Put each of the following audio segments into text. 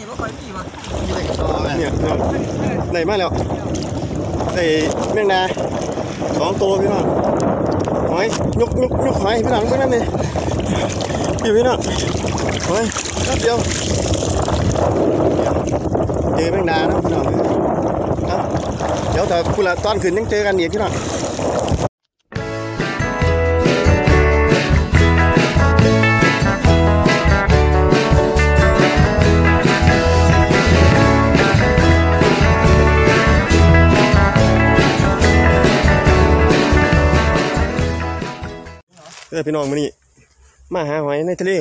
นี่ว่าคอยพี่วะเนี่ยพี่น้องได้มาแล้วได้แมงดาสองตัวพี่น้องหอยยกยกยกหอยพี่น้องเพื่อนนั่นนี่อยู่พี่น้องหอยแป๊บเดียวเจอแมงดาเนาะพี่น้องครับเดี๋ยวแต่คุณละตอนขึ้นยังเจอกันอีกพี่น้อง เออพี่น้องมานี่มาหาหอยในทะเล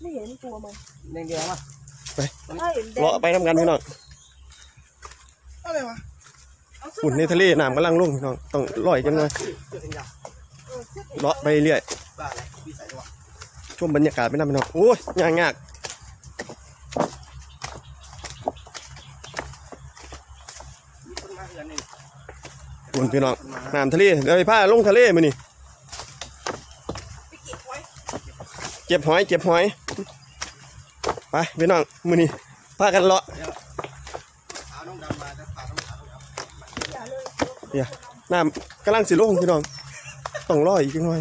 ไม่เห็นตัวมันแดงแดงวะใช่แดเลาะงไปทำกันพี่น้องอะไรวะเอาเสื้อฝุ่นในทะเลน้ำกำลังลงพี่น้องต้องลอยกันมาเสื้อแขนยาวเออเสื้อเลาะไปเรื่อยบ้าอะไรพี่ใส่ตัวชมบรรยากาศไปนะพี่น้องโอ้ยยากยากมีคนมาเหือนนี่ฝุ่นพี่น้องน้ำทะเลเดี๋ยวไปพาลงทะเลมานี่ ไปเก็บไว้ เก็บหอย เก็บหอย ไปพี่น้องมือนี่พากันเลาะน้ำมาจะขาน้องขาวน้องดอย่าเนี่ยน้ำกำลังสิลงพี่น้องต้องรออีกจังหน่อย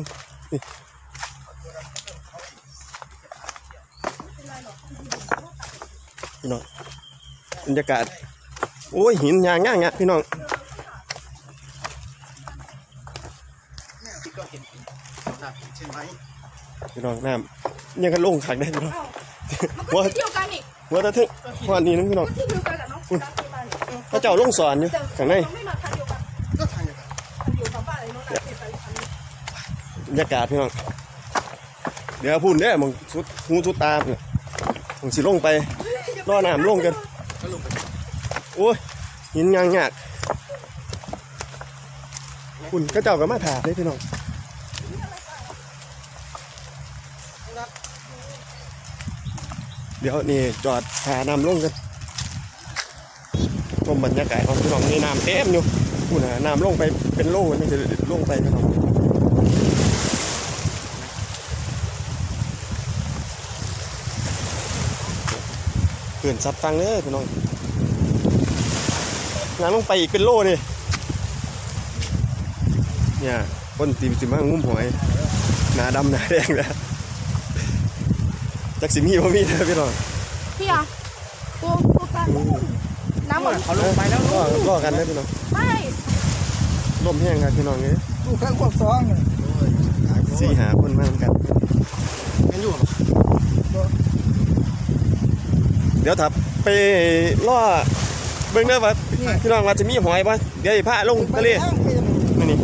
พี่น้องบรรยากาศโอ้ยหินยางง่ายๆพี่น้องำที่ก็เห็นน่าใช่ไหม พี่ น้องน้ำยังกันลงขังได้พี่น้องมันก็ที่เดียวกันนี่ว่าแต่ถึงวันนี้นึงพี่น้องมันที่เดียวกันกับน้องคุณตาที่บ้านนี่พระเจ้าลงสอนอยู่ข้างในมันไม่มาทางเดียวกันก็ทางอย่างนั้นมันอยู่ทางบ้านไอ้น้องนาเก็บไปทางนี้บรรยากาศพี่น้องเดี๋ยวพูดเด้อมึงสุดหูสุดตาเนี่ยมึงสิลงไปรอน้ำลงกันก็ลงไปโอ้ยหินยางยากคุณก็เจ้าก็มาถามเลยพี่น้อง ดี๋ยวนี่จอดพาน้ำลงกันชมบรรยากาศของพี่น้องนี่น้ำเต็มอยู่คุณนะน้ำลงไปเป็นโล่มันจะลงไปพี่น้องเกินซับฟังเลยพี่น้องงานลงไปอีกเป็นโล่เลยเนี่ยคนตีสิมางุ้มหอยหนาดำหนาแดงแล้ว จักสิมีบ่มีนะพี่น้องพี่อะตัวตัวปลาน้ำเหมือนเขาลงไปแล้วก็ก็กันนะพี่น้องไม่ร่มแห้งครับพี่น้องเอ้ยลูกข้างขวบสองเนี่ยสี่หาคนมาทำกันงั้นอยู่เดี๋ยวถับไปล่อเบิ่งเด้อว่าพี่น้องว่าจะมีหอยป่ะเดี๋ยวไอ้พาลงทะเลนี่นี่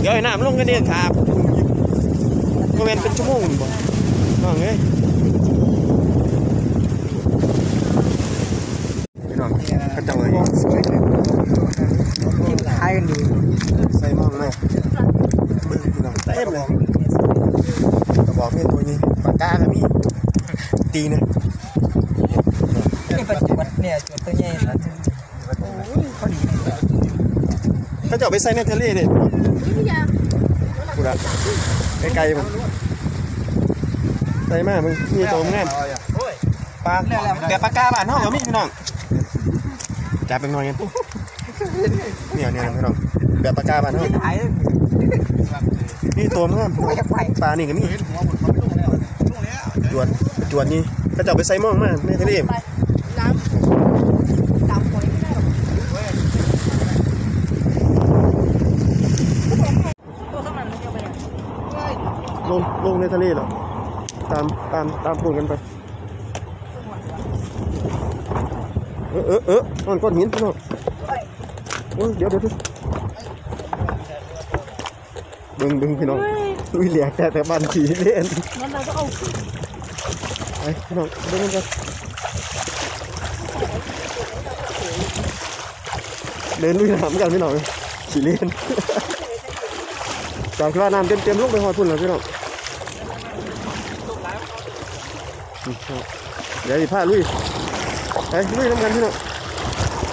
เดี๋ยวไอ้น้ำลงกันเนี่ยครับก็เป็นเป็นชั่วโมงบ่น้องเอ้ยพี่น้องกระจังเลย ทายกันดี ใส่หม้อเลยเบิ่งพี่น้องเต็มเลยกระบอกเพชรตัวนี้ปากกาก็มี ตีนะนี่ปัจจุบันเนี่ยจุดตัวใหญ่นะโอ้ยเขาดีเขาจะเอาไปใส่ในทะเลเด็พี่ยากูละไกลๆผมใส่มามึงมีตัวงามโอ้ยปลาแบบปากกาบ้านห้องก็มีพี่น้องจับเป็นหน่อยกันเนี่ยเนี่ยพี่น้องแบบปากกาบ้านห้องหายนี่ตัวงามปลานี่ก็มีเห็นหัวหมดเขาไม่ลงแล้วลงแล้วจวด จวดนี่เขาจะเอาไปใส่หม้องมาในทะเลไปน้ำดำหอยไม่ได้หรอกตัวข้างหลังมันเดียวไปไหนลงลงในทะเลเหรอตามตามตามพวกกันไป เออเออเออก้อนก้อนหินพี่น้องโอ้ยเดี๋ยวเดี๋ยวเดี๋ยวดึงดึงพี่น้องลุยเหลียกแต่แต่บ้านขี่เล่นงั้นเราก็เอา ไปพี่น้องเดินกันเดินลุยน้ำกันพี่น้องขี่เล่นจากที่ว่าน้ำเต็มเต็มๆลงไปหอดพุ่นแล้วพี่น้องเดี๋ยวอีผ้าลุยไปลุยน้ำกันพี่น้อง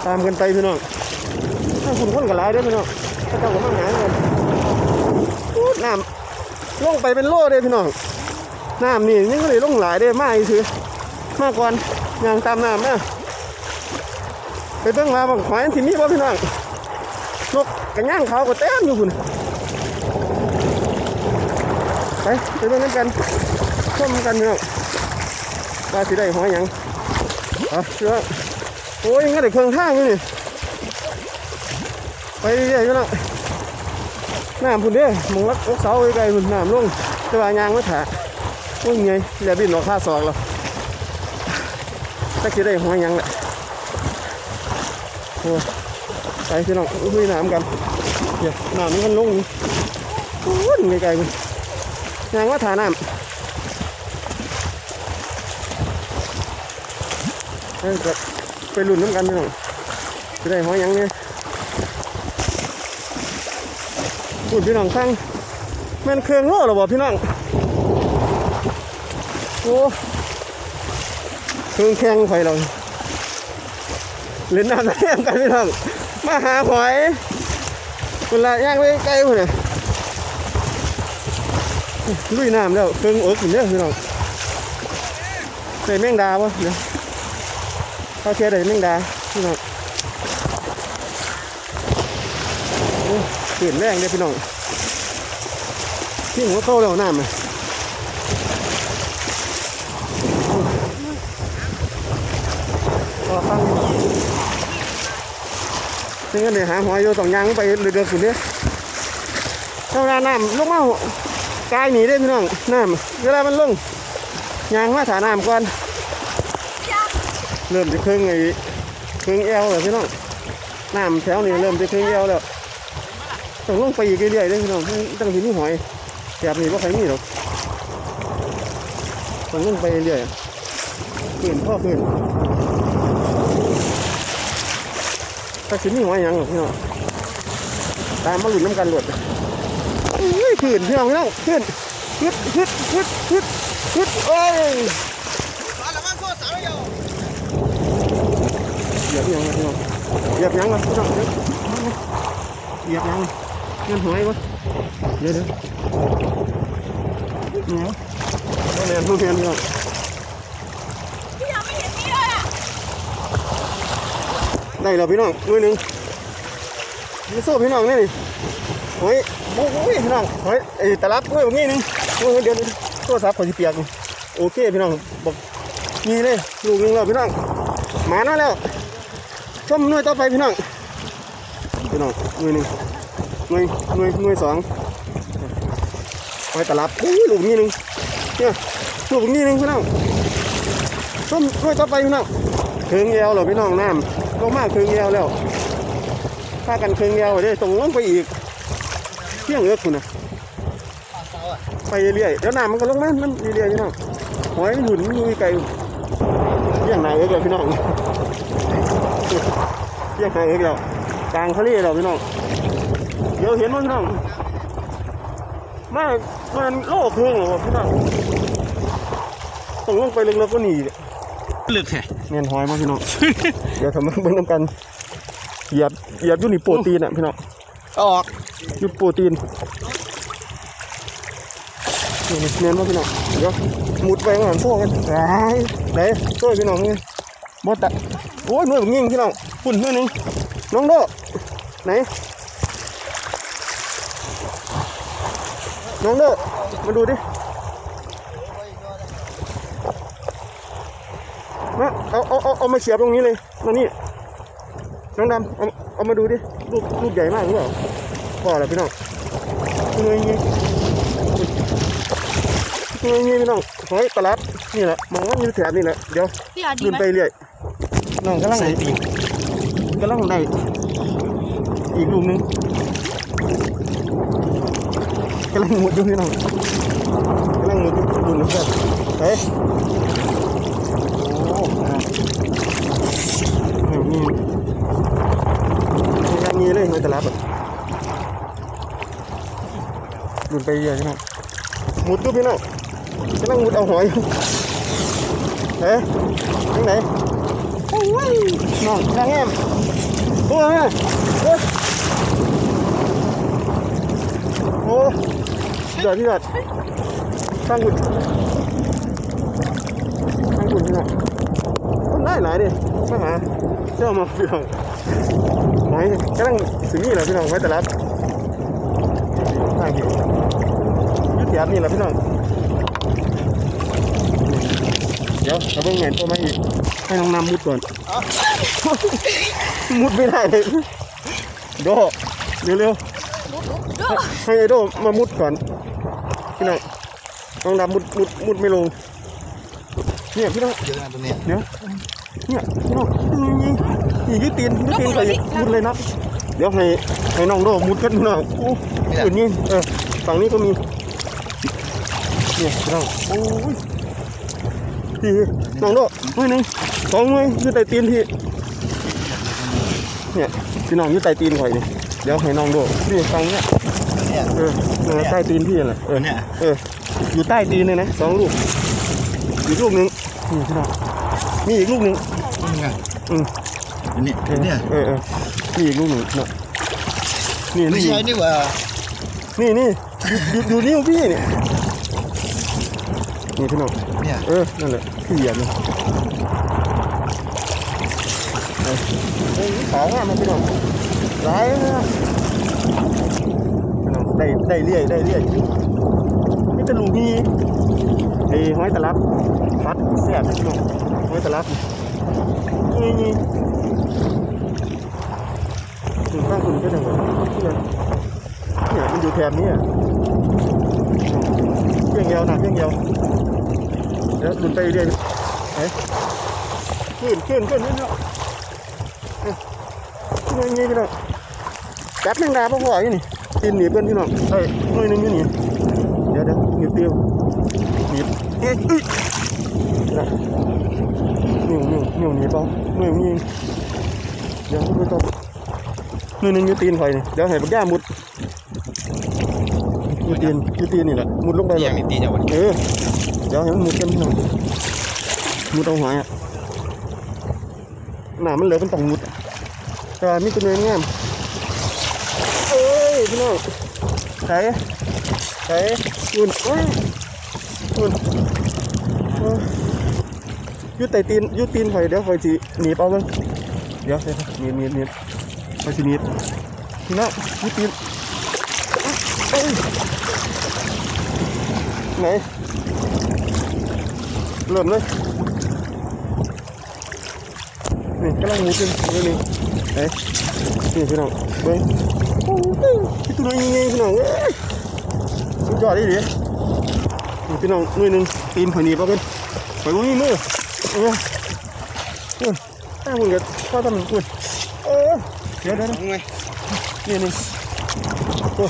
ตามกันไปพี่น้องถ้าคุณคนกับหลายเด้พี่น้องถ้าเจ้ากับมาหากันอู้น้ำลงไปเป็นโล่เด้อพี่น้อง น้ำนี่ยังก็เลยลงหลายได้มากอีคือมาก่อนย่างตามน้ำนะไปเบิ่งมาบังหอยที่มีบ่พี่น้องนกกระย่างเขาก็เต็มอยู่พุ่นไปไปเบิ่งกันชมกันพี่น้องว่าสิได้หอยยังอะเชื่อโอ้ยยังได้เครื่องท่างอยู่นี่ไปเรื่อยๆพี่น้องน้ำพุ่นเด้มองลักอกเสาไกลๆพุ่นน้ำลงแต่ว่ายางไมาถา โอ้ยไงเรียบินออกค่าศอกแล้วถ้าคิดได้หอยยังแหละโอ้ยไปพี่น้องลุยน้ำกันเดี๋ยวน้ำมันลงนี่โอ้ยไกลๆพุ่นยางมาถาน้ำไปก็ไปลุ้นน้ำกันพี่น้องจะได้หอยยังเนี่ยพูดพี่น้องฟังแม่นเครื่องโล่หรอบ่พี่น้อง อ้เครื่องแข่งไฟเราเล่นน้ำแข่งกันพี่น้องมาหาหอยเวลาย่างไปไกลพุ่นน่ะลุยน้ำแล้วเครื่องเอิกอยู่เนี่ยพี่น้องใส่แมงดาวะเดี๋ยวเขาเชียร์ได้แมงดาพี่น้องเปลี่ยนแรงเลยพี่น้องที่หัวเข้าแล้วน้ำอะ ก็ฟังซึ่ งก็เลยหาหอยอยู่สองยางไปเรือๆขุนเนี่ยเท่าน้ำลงมากายหนีได้พี่น้องน้ำเวลามันลงยางมาถาน้ำก่อนเริ่มจะครึ่งไอ้ครึ่งเอวแล้วพี่น้องน้ำแถวนี้เริ่มจะครึ่งเอวแล้วต้องลงไปอีกเรื่อยๆเลยพี่น้องตั้งที่นี่หอยแบบนี้ว่าใครมีหรอกต้องลงไปเรื่อยๆขึ้นพ่อขึ้น ถ้าสิมีหัวยังหรอกพี่น้องตามมาหลุดน้ำกันหลุดเฮ้ยขึ้นพี่น้องพี่น้องขึ้นขึ้นขึ้นขึ้นขึ้นขึ้นโอ้ยเหยียบยังไงพี่น้องเหยียบยังไงพี่น้องเหยียบยังเงินหอยวะเดี๋ยวเดี๋ยวเนี่ยเอาเรียนผู้เรียนพี่น้อง พี่ยังไม่เห็นมีเลยอะ ได้แล้วพี่น้องมือหนึ่งมีโซ่พี่น้องนี่นี่เฮ้ยโอ้ยพี่น้องเฮ้ยไอ้ตะลับเฮ้ยแบบนี้นึงโอ้ยเดี๋ยวเดี๋ยวโทรศัพท์ขอสิเปียกโอเคพี่น้องบอกนี่เลยลูกหนึงแล้วพี่น้องหมาน้อยแล้วชมหน่วยต่อไปพี่น้องพี่น้องหน่วยหนึ่งหน่วยหน่วยหน่วยสองไอ้ตะลับโอ้ยลูกนี้หนึงเนี่ยลูกนี้หนึงพี่น้องชมหน่วยต่อไปพี่น้อง เครื่องเอวเรอพี่น้องน้ำลงมาเครื่องเอวแล้วถ้ากันเครื่องเอวเด้ตรงลงไปอีกเที่ยงเอื้อคุณนะไปเรื่อยเดี๋ยวน้ำมันก็ลงมามันเรื่อยๆพี่น้องหอยหุ่นมันอยู่ไกลเที่ยงไหนเอื้อพี่น้องเที่ยงไหนเอื้อแล้วกลางทะเลแล้วพี่น้องเดี๋ยวเห็นมั้ยพี่น้องมามันโลกเครื่องเหรอพี่น้องต้องลงไปลึกๆก็หนีลึ กแค่เมียนหอยมาพี่น้องเดี๋ยวทำมาเบิ่งน้ำกันเหยียบเหยียบอยู่นี่โปรตีนอะพี่น้องออกอยู่โปรตีนนี่นี่เมียนมาพี่น้องเดี๋ยวมุดไปข้างหลังโซ่กันไหนไหนโซ่พี่น้องนี่บดตะโอ้ยหน่วยผมยิงพี่น้องปุ่นหน่วยหนึงน้องโดไหนน้องโดมาดูดิ มาเอาเอาเอาเอามาเสียบตรงนี้เลยมานี่น้องดำเอาเอามาดูดิลูกลูกใหญ่มากหรือเปล่าพอแล้วพี่น้องเงยเงยเงยเงยพี่น้องหอยตลับนี่แหละมองว่าอยู่แถบนี่แหละเดี๋ยวพี่อาดีลืมไหมไปเรื่อยน้องกำลังใส่ปีกกำลังได้อีกลูกหนึงกำลังหมุดอยู่พี่น้องกำลังหมุดอยู่ดูหนึ่งครับเฮ้ยโอ้อะนี่นี่ยังมีเลยไม่ตลับอะ หมุดไปเรื่อยพี่น้องหมุดดูพี่น้องกำลังหมุดเอาหอยอยู่เฮ้ยยังไหนโอ้ยน้องนางแง้มโอ้ยโอ้ยโอ้ยเดือดพี่เดือดข้างหุ่นข้างหุ่นพี่น้องหลายหลายดิมาหาเจ้ามาพี่น้องหอยกำลังสิมีแหละพี่น้องไว้แต่รับทางพี่ ยุติธรรมนี่แหละพี่น้องเดี๋ยวเอาเบิ่งเงินตัวมาอีกให้น้องนำมุดก่อน มุดไม่ได้เลยโดเร็วเร็วๆให้ไอโดมามุดก่อนพี่น้องน้องนำมุดมุดมุดไม่ลงเนี่ยพี่น้องเยอะนะตัวเนี้ยเดี๋ยวเนี่ยพี่น้องนี่นี่นี่ยืดตีนยืดตีนไปมุดเลยนะเดี๋ยวให้ให้น้องโดมุดกันพี่น้องโอ้อื่นนี่เออฝั่งนี้ก็มี เนี่ยพี่น้องโอ้ยพี่น้องโดหน่วยหนึ่งสองหน่วยยืดใต้ตีนพี่เนี่ยพี่น้องยืดใต้ตีนข่อยนี่เดี๋ยวให้น้องโดนี่ฝั่งเนี้ยเนี่ยเออเออใต้ตีนพี่น่ะเออเนี่ยเอออยู่ใต้ตีนเลยนะสองลูกอีกลูกหนึ่งนี่พี่น้องมีอีกลูกหนึ่งนี่ไงอืมเนี่ยเนี่ยเออเออนี่อีกลูกหนึ่งเนาะนี่ไม่นี่ใช่นี่หว่านี่นี่อยู่อยู่อยู่นิ้วพี่เนี่ย นี่พี่น้องเนี่ยเออนั่นแหละพี่เหยียบเลยเออเฮ้ยขาวงามนะพี่น้องร้ายนะพี่น้องได้ได้เรื่อยได้เรื่อยนี่จะลูกนี่ไอ้หอยตะลับฟัดแซ่บนะพี่น้องหอยตะลับนี่นี่ถึงข้างคุณก็จังหวะที่มันเนี่ยมันอยู่แถบนี้อะ เพียงเดียวนะเพียงเดียวเดี๋ยวหลุดไปเรื่อยๆไปขึ้นขึ้นขึ้นขึ้นเนาะเอ้ยนี่นี่พี่น้องจับแมงดาพ่อพ่ออยู่นี่กินหนีบเพื่อนพี่น้องเอ้หน่วยนึงอยู่นี่เดี๋ยวเดี๋ยวหนีบเตี้ยวหนีบเอ้ยอุ้ยนะนิ้วนิ้วนิ้วหนีบเอาหน่วยมีเดี๋ยวไม่ต้องหน่วยนึงอยู่ตีนข่อยนี่เดี๋ยวให้บักย่ามุด อยู่ตีนอยู่ตีนนี่แหละมุดลงไปนี่แบยังบมีตีนอยู่วะเออเดี๋ยวให้มันมุดกันพี่น้องมุดเอาหอยอะหนามันเหลือเป็นต้องมุดแต่ว่ามีตัวเนื้องามเอ้ยพี่น้องใส่ใส่อุ่นอุ้ยอุ่นเอออยุดไตตีนอยุดตีนข่อยเดี๋ยวข่อยจีหนีบเอาเบิ่งเดี๋ยวเดี๋ยวหนีบหนีบหนีบข่อยจีหนีบพี่น้องอยุดตีน เอ้ย ไหน เริ่มเลยนี่กำลังหมูกินนี่นี่เอ้ยนี่พี่น้องเบิ้งโอ้โหพี่ตัวนี้ยังไงพี่น้องเอ้ยสุดยอดดิดิพี่น้องมือหนึ่งตีนข่อยหนีบเอาเป็นข่อยบ่มีมือเนี่ยนี่ตั้งมือกับข้าวต้มกุนเออเดี๋ยวเดี๋ยวเดี๋ยวนี่นี่โอ้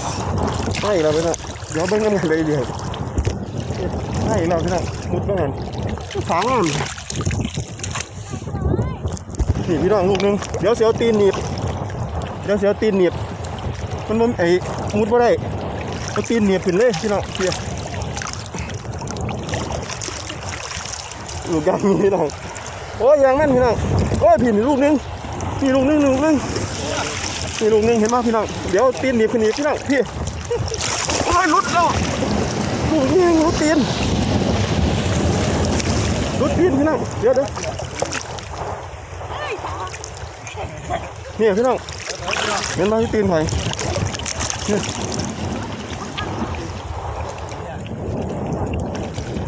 ไม่เราไปนะเดี๋ยวเบิ้งกันเลยเดี๋ยว ไม่เราพี่น้องมุดบ้างสามงามนี่พี่น้องลูกนึงเดี๋ยวเสียวตีนหนีบเดี๋ยวเสียวตีนหนีบมันมันไอ้มุดบ่ได้เอาตีนหนีบขึ้นเลยพี่น้องเพียลูกยางนี่พี่น้องโอ้ยยางนั่นพี่น้องโอ้ยผิดลูกนึงนี่ลูกหนึงลูกหนึงนี่ลูกนึงเห็นไหมพี่น้องเดี๋ยวตีนหนีบขึ้นหนีบพี่น้องพี่โอ้ยหลุดแล้ว ลูกนี่หลุดตีนหลุดตีนพี่น้องเดี๋ยวเดี๋ยวนี่พี่น้องเห็นไหมที่ตีนไผ่นี่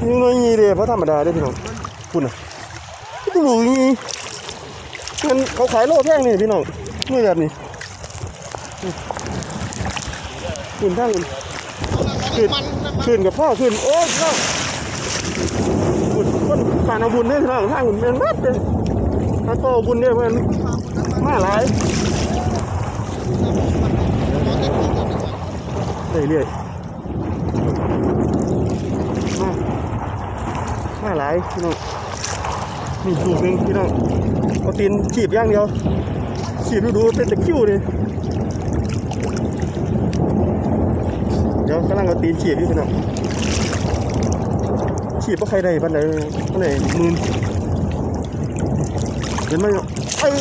นี่น้อยงี้เลยเพราะธรรมดาเด้พี่น้องคุณน่ะที่ตัวลูกนี่มันเขาขายโลแพงนี่พี่น้องนี่แบบนี้ขึ้นทางขึ้น ขึ้นขึ้นกับพ่อขึ้นโอ้ยน้องขึ้นคนสารเอาบุญเนี่ยทางทางหุ่นเมียนมัดเลยถ้าโตบุญเนี่ยมันมาหลายเรื่อยๆมามาหลายพี่น้องนี่ลูกหนึงพี่น้องเอาตีนขีบอย่างเดียวขีบดูดูๆเป็นตะคริวเลย เดี๋ยว กำลังเอาตีนฉีดอยู่พี่น้องฉีดเพราะใครได้ปันไหนปันไหนมืนเห็นไหมเนาะไอ้ย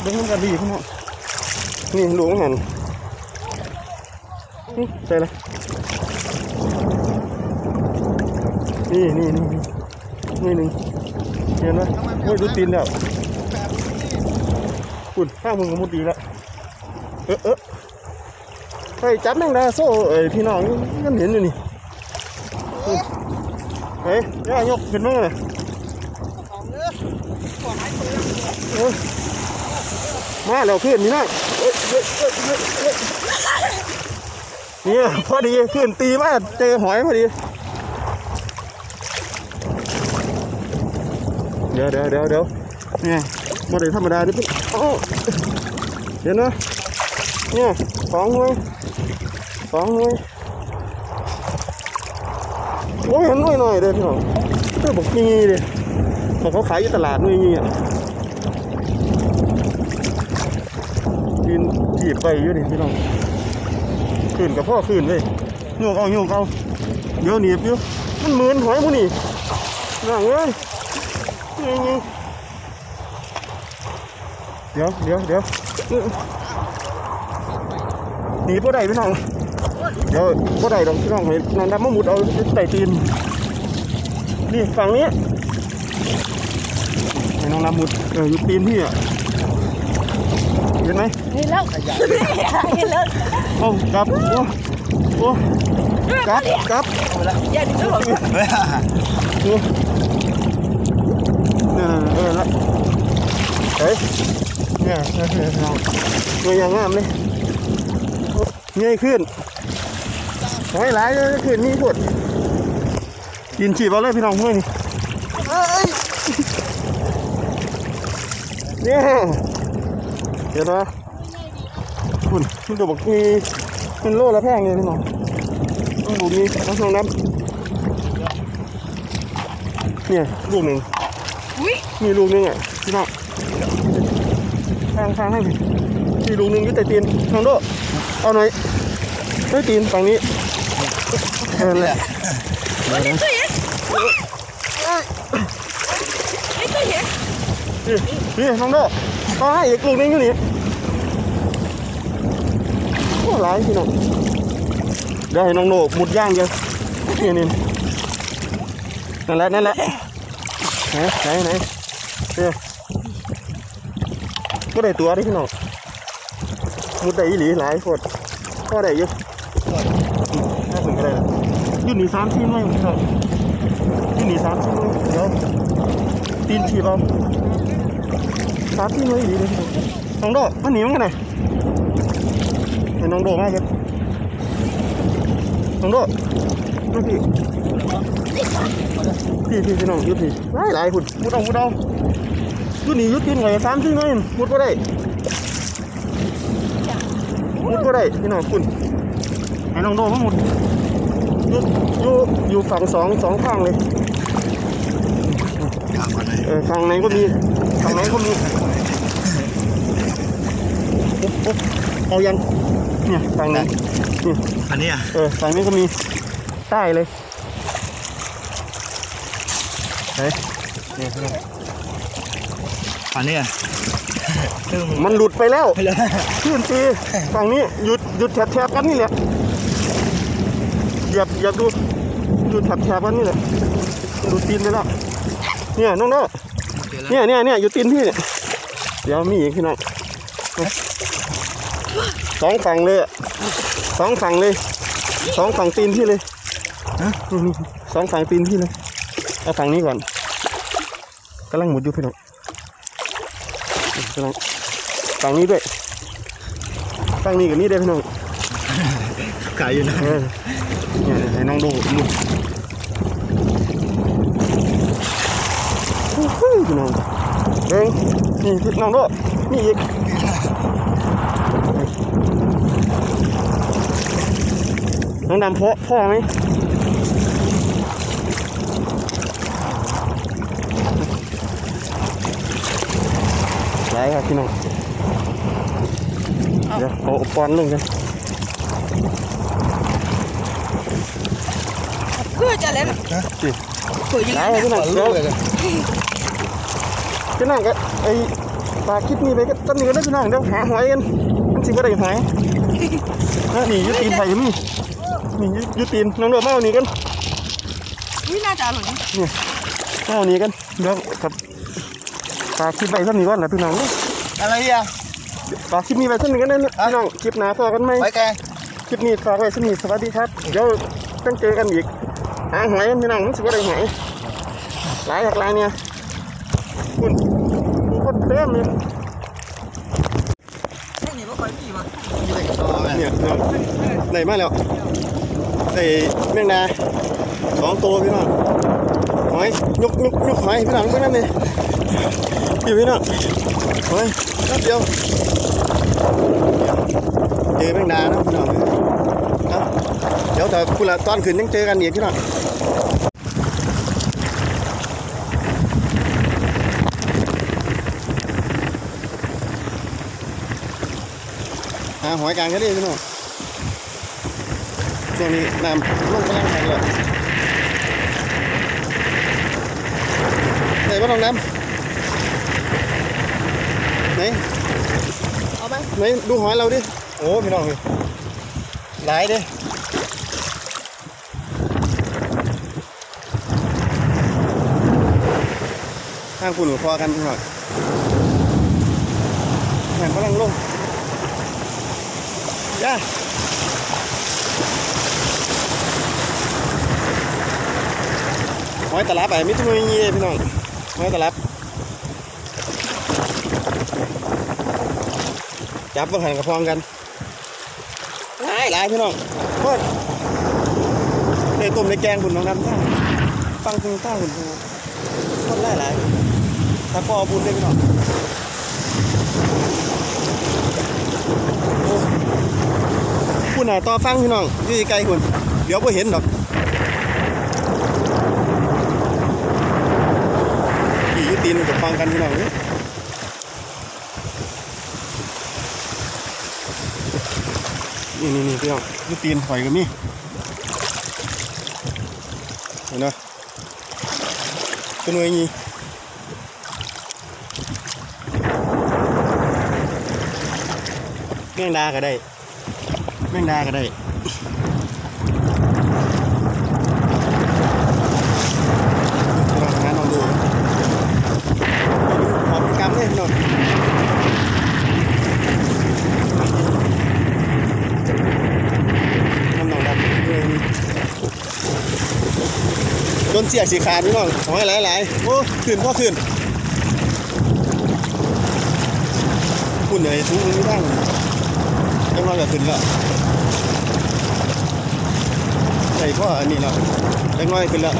เบิ้งมันกันดีพี่น้องนี่หลวงหันนี่ใส่เลยนี่นี่นี่นี่หนึ่งเห็นไหมโอ้ยดูตีนแล้ว คุณข้างมึงก็มุดดีแล้วเออเออไปจับแมงดาโซ่เอ้ยพี่น้องนั่นเห็นอยู่นี่เฮ้ยย่ายกขึ้นมาเลยของเนื้อของไอ้ตัวเออมาแล้วขึ้นนี่นะเนี่ยพอดีขึ้นตีมาเจอหอยพอดี เดี๋ยวเดี๋ยวเดี๋ยวเดี๋ยวเนี่ยบ่ได้ธรรมดาดิพี่ เห็นไหมเนี่ยสองหน่วยสองหน่วยโอ้ยเห็นหน่วยหน่อยเด้อพี่น้องเจ้าบอกมีเด้ของเขาขายอยู่ตลาดหน่วยนี้อะกินจีบไปอยู่ดิพี่น้องขึ้นกับพ่อขึ้นเลยโยกเอาโยกเอาเดี๋ยวหนีบอยู่มันเหมือนหอยมูนี่น่งเอ้ยนี่ ดี๋ยวเดี๋ยวเดี๋ยวหนีพวกใดพี่น้องเดี๋ยวพวกใดดอกพี่น้องเห็นนอนดำมะมุดเอาใส่ตีนนี่ฝั่งนี้ให้น้องดำมุดเอออยู่ตีนพี่อะเห็นไหมเห็นแล้วเห็นแล้วโอ้กลับโอ้โอ้กลับกลับอย่าดิลูกนี่เออเออละเฮ้ยเนี่ยเนี่ยเนี่ยเราตัวอย่างงามเลยเงยขึ้นหอยหลายเลยขึ้นนี่พดกินฉีบเอาเลยพี่น้องเพื่อนนี่เอ้ยเนี่ยเห็นไหมคุณคุณตัวบอกมีเป็นโลละแพงเลยพี่น้องต้องดูนี่ต้องลองน้ำเนี่ยลูกหนึ่งมีลูกนึงอะพี่น้องางทางให้พี่ลูกหนึงยึดแต่ตีนน้องโดเอาหน่อยไอ้ยตีนฝั่งนี้เออแหละนี้ตัวเห็นนี่ตัวเห็นนี่นี่น้องโดก็ให้อีกลูกนึงอยู่นี่โอ้หลายพี่น้องเดี๋ยวให้น้องโดมุดย่างเดียวนี่นี่นั่นแหละนั่นแหละไหนไหนไหนเนี่ย ก็ได้ตัวเด้พี่น้องมุดได้อีหลีหลายโคตรก็ได้อยู่น่าสนใจเลยอยู่หนีสามทีมเลยครับอยู่หนีสามทีมเลยเดี๋ยวตีนทีบเอาสามทีมเลยดีเลยน้องโดมันหนีมันกันไหนเห็นน้องโดมากเลยน้องโดดูพี่พี่พี่พี่น้องอยุพี่หลายหลายคุณมุดเอามุดเอา อยู่หนีอยุตินไงสามทีมเลยมุดก็ได้มุดก็ได้พี่น้องคุณให้น้องโดมามุดอยู่อยู่อยู่ฝั่งสองสองข้างเลยถามอะไรเออฝั่งไหนก็มีฝั่งไหนก็มีปุ๊บปุ๊บเอายังเนี่ยฝั่งนี้นี่อันนี้อะเออฝั่งนี้ก็มีใต้เลยเฮ้ยเนี่ย พี่น้องอันนี้อะคือมันมันหลุดไปแล้วไปเลยขึ้นตีฝั่งนี้หยุดหยุดแถบแถบกันนี่แหละเหยียบเหยียบดูหยุดแถบแถบกันนี่แหละดูตีนไปแล้วเนี่ยน้องๆเนี่ยเนี่ยเนี่ยอยู่ตีนพี่เนี่ยเดี๋ยวมีอีกพี่น้องสองฝั่งเลยอะสองฝั่งเลยสองฝั่งตีนพี่เลยนี่นี่สองฝั่งตีนพี่เลยเอาฝั่งนี้ก่อนกำลังหมุดอยู่พี่น้อง กำลังฝั่งนี้ด้วยฝั่งนี้กับนี่ด้วยพี่น้องขายอยู่นะเออเนี่ยให้น้องดูดูโอ้โหพี่น้องเองนี่พี่น้องดูนี่อีกน้องดำเพาะพ่อไหม ไรครับพี่น้องเดี๋ยวเอาอุปกรณ์ลงกันคือจะเล่นสิคือยังไหนไงพี่น้องเดี๋ยวพี่น้องก็ไอ้ปลาคลิปนี้ไปก็ต้นนี้ก็ได้พี่น้องเดี๋ยวหาหอยกันมันสิบ่ได้หอยนะนี่อยุตีนไผ่มีนี่อยุตีนน้องโดดมาเอานี่กันอุ้ยน่าจะอร่อยนะเอานี้กันเดี๋ยวครับ ฝากคลิปไปสักหนึ่งก่อนนะพี่น้องอะไรอะฝากคลิปนี้ไปสักหนึ่งกันนะพี่น้องคลิปหน้าพอกันไหมไว้แกคลิปนี้ฝากไว้สักนิดสวัสดีครับเดี๋ยวต้องเจอกันอีกหาหอยกันพี่น้องมันสิว่าได้หอยหลายหลากหลายเนี่ยคุณมีคนเต็มเลยไม่หนีว่าไปพี่มาเนี่ยพี่น้องได้มาแล้วได้แมงดาสองตัวพี่น้องหอยยกยกยกหอยพี่น้องเพื่อนนั่นเลย พี่พี่น้องหอยแป๊บเดียวเจอแมงดานะพี่น้องเดี๋ยวแต่คุณละตอนขึ้นยังเจอกันอีกพี่น้องหาหอยกลางก็ได้พี่น้องช่วงนี้น้ำลงกำลังแรงเลยไหนบ้างน้ำ ไหนเอาไหมไหนดูหอยเราดิโอ้พี่น้องเฮ้ยหลายเด้ข้างคุณหนูพอกันพี่น้องงานกำลังลงย่าหอยตลับไปมิถุนายนเพี่น้องหอยตลับ จับเบิ่งหันกระพองกันหลายหลายพี่น้องโคตรในต้มในแกงบุญน้องดำท่าฟังถึงท่าบุญโคตรหลายหลายถ้าพ่อบุญเลยพี่น้องโอ้คุณน่ะต่อฟังพี่น้องอยู่ไกลคุณเดี๋ยวไ่เห็นดอกขี่อยุตีนกับฟังกันพี่น้องเอ้ย นี่นี่นี่พี่น้องนี่ตีนหอยก็มีเห็นไหมตัวน่วยนี้แมงดาก็ได้แมงดาก็ได้ลองหาลองดูหอมกำเลยพี่น้อง น้ำหนองดำเออโดน เสียกสีขาดพี่น้องหอยหลายๆโอ้ขึ้นพ่อขึ้นคุณเหนื่อยทุกข์ไม่ได้ยังรอจะขึ้นแล้วใส่พ่ออันนี้แล้วยังน้อยขึ้นแล้ว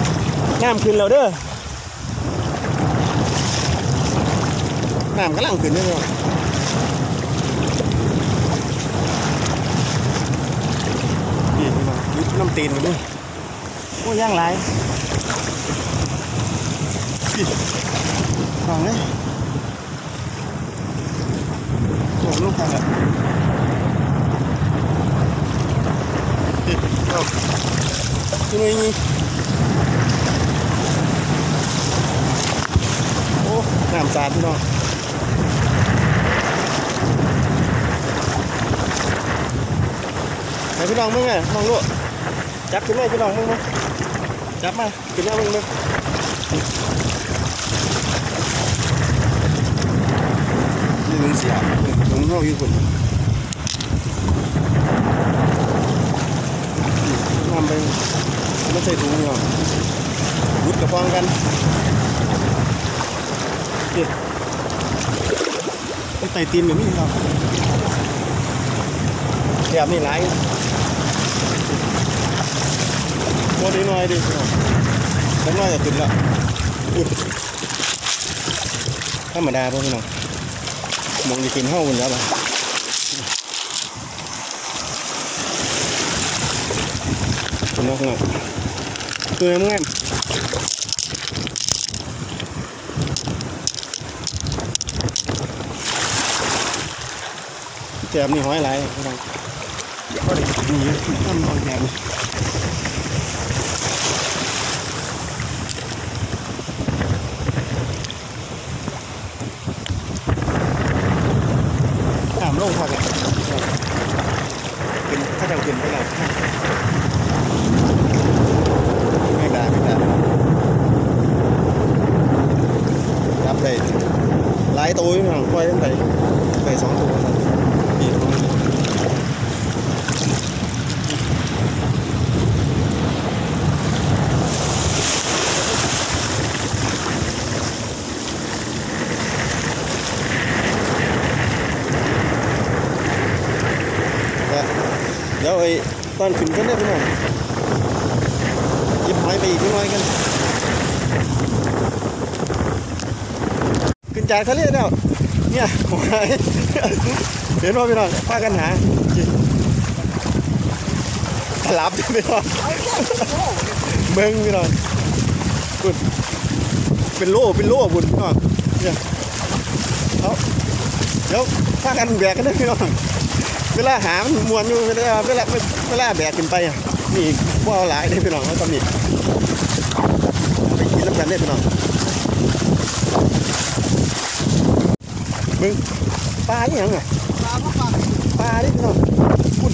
น้ำขึ้นแล้วเด้อน้ำกำลังขึ้นเด้อพี่น้องนี่พี่น้องยุบน้ำตีนกันด้วยโอ้ย่างหลายพี่ ฟังเลยโอ้ลูกฟังอะพี่เอาที่นี่นี่โอ้น้ำสาดพี่น้องไหนพี่น้องมึงไงมองลูกจับขึ้นมพี่น้องมึงมาจับมาขึ้นมามึงมึง นี่มึงเสียถุงเข้าอยู่คนนำไปไม่ใช่ถุงเนาะยุดกระฟองกันนี่ไปไต่ตีนแบบนี้เนาะแบบนี้หลายโมดีหน่อยดิผมน้อยจะขึ้นละอุ้ยธรรมดาพวกพี่น้อง มองจะกินห้าวันแล้วล่ะคุณน้องคุณน้องคือมึงไงแจมนี่ห้อยไรพี่น้องก็ได้นี่ต้นนอยแจม ถามโลกพอกันขึ้นถ้าจะขึ้นไปแล้วไม่ได้ไม่ได้ ล่อยตั้งแต่ไปสองตัวสั่นนี่น้องแล้วเดี๋ยวไอ้ ตอนขึ้นกันได้พี่น้องยิบหอยไปอีกนิดหน่อยกัน ขึ้นจากทะเลแล้วเนี่ยหอยเห็นว่าพี่น้องพากันหาตลับพี่น้องเบิ้งพี่น้องบุญเป็นโล่เป็นโล่บุญพี่น้องเนี่ยเอาเดี๋ยวพากันแบกกันนะพี่น้อง เวลาหามันมวนอยู่เวลาเวลาเวลาแบกขึ้นไปอะนี่บ่เอาหลายเลยพี่น้องเขาตำหนิไปกินน้ำกันได้พี่น้องมึงปลาอหย่างอะปลาปลาปลาดิพี่น้องพูด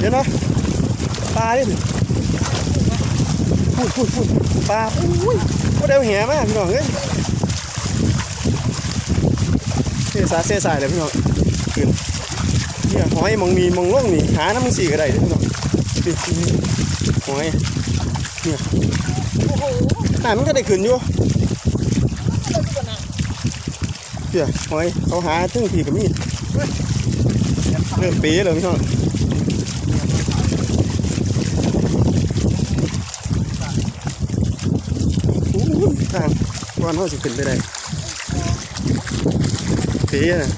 เดี๋ยวนะปลาดิพูดพูดพูดปลาอุ้ยก็เดี๋ยวแหมากพี่น้องเอ้ยเสียสาเสียสายเลยพี่น้องขึ้น เนี่ยหอยมองมีมองล่องนี่หาน้ำมันสีก็ได้เด้อพี่น้องหอยเนี่ยหน้ำมันก็ได้ขึ้นอยู่เพี่ยหอยเขาหาตึ้งทีกับมีเริ่มปีเลยพี่น้องอู้หูทางวันเขาสิขึ้นไปได้ปีนะ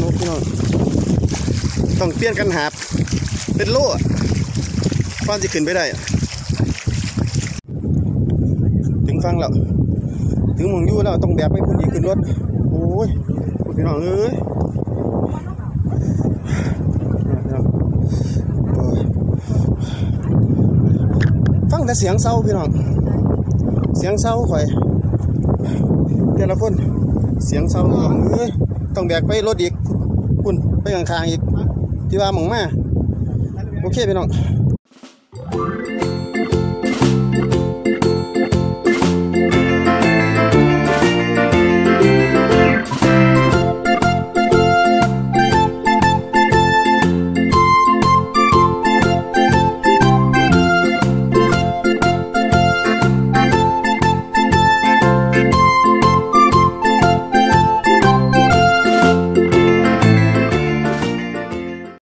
นกพี่น้อง ต้องเปลี่ยนกันหาบเป็นโล่อะความจะขึ้นไปได้ ถึงฟังแล้ว ถึงมองยู่แล้วต้องแบกไปพุ่นอีกขึ้นรถ โอ้ยพี่น้องเอ้ยฟังแต่เสียงเศร้าพี่น้อง เสียงเศร้าข่อยแต่ละคนเสียงเศร้าเอ้ยต้องแบกไปรถอีกพุ่นไปข้างๆอีก ที่ว่าหมองมาโอเคพี่น้อง